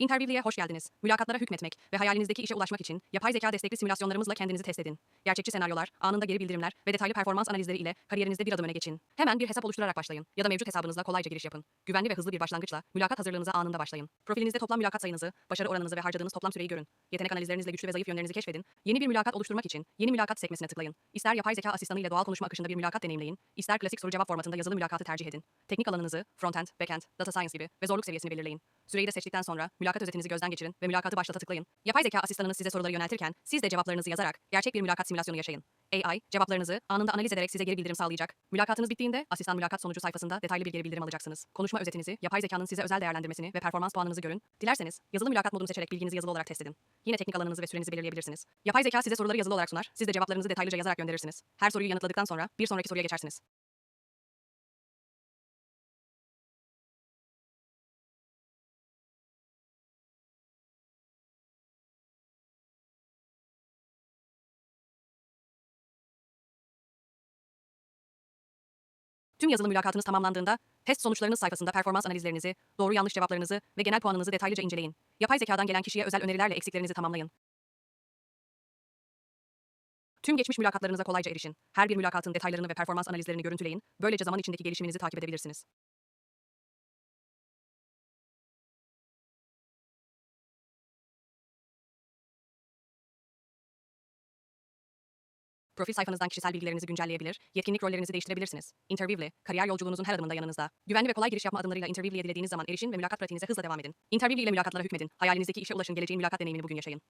Interview'liye hoş geldiniz. Mülakatlara hükmetmek ve hayalinizdeki işe ulaşmak için yapay zeka destekli simülasyonlarımızla kendinizi test edin. Gerçekçi senaryolar, anında geri bildirimler ve detaylı performans analizleri ile kariyerinizde bir adım öne geçin. Hemen bir hesap oluşturarak başlayın ya da mevcut hesabınızla kolayca giriş yapın. Güvenli ve hızlı bir başlangıçla mülakat hazırlığınıza anında başlayın. Profilinizde toplam mülakat sayınızı, başarı oranınızı ve harcadığınız toplam süreyi görün. Yetenek analizlerinizle güçlü ve zayıf yönlerinizi keşfedin. Yeni bir mülakat oluşturmak için yeni mülakat sekmesine tıklayın. İster yapay zeka asistanı ile doğal konuşma akışında bir mülakat deneyimleyin, ister klasik soru cevap formatında yazılı mülakatı tercih edin. Teknik alanınızı, frontend, backend, data science gibi ve zorluk seviyesini belirleyin. Süreyi de seçtikten sonra mülakat özetinizi gözden geçirin ve mülakatı başlata tıklayın. Yapay zeka asistanınız size soruları yöneltirken siz de cevaplarınızı yazarak gerçek bir mülakat simülasyonu yaşayın. AI, cevaplarınızı anında analiz ederek size geri bildirim sağlayacak. Mülakatınız bittiğinde asistan mülakat sonucu sayfasında detaylı bir geri bildirim alacaksınız. Konuşma özetinizi, yapay zekanın size özel değerlendirmesini ve performans puanınızı görün. Dilerseniz yazılı mülakat modunu seçerek bilginizi yazılı olarak test edin. Yine teknik alanınızı ve sürenizi belirleyebilirsiniz. Yapay zeka size soruları yazılı olarak sunar. Siz de cevaplarınızı detaylıca yazarak gönderirsiniz. Her soruyu yanıtladıktan sonra bir sonraki soruya geçersiniz. Tüm yazılı mülakatınız tamamlandığında test sonuçlarınız sayfasında performans analizlerinizi, doğru yanlış cevaplarınızı ve genel puanınızı detaylıca inceleyin. Yapay zekadan gelen kişiye özel önerilerle eksiklerinizi tamamlayın. Tüm geçmiş mülakatlarınıza kolayca erişin. Her bir mülakatın detaylarını ve performans analizlerini görüntüleyin. Böylece zaman içindeki gelişiminizi takip edebilirsiniz. Profil sayfanızdan kişisel bilgilerinizi güncelleyebilir, yetkinlik rollerinizi değiştirebilirsiniz. Interview'le, kariyer yolculuğunuzun her adımında yanınızda. Güvenli ve kolay giriş yapma adımlarıyla Interview'liye dilediğiniz zaman erişin ve mülakat pratiğinize hızla devam edin. Interview ile mülakatlara hükmedin. Hayalinizdeki işe ulaşın, geleceğin mülakat deneyimini bugün yaşayın.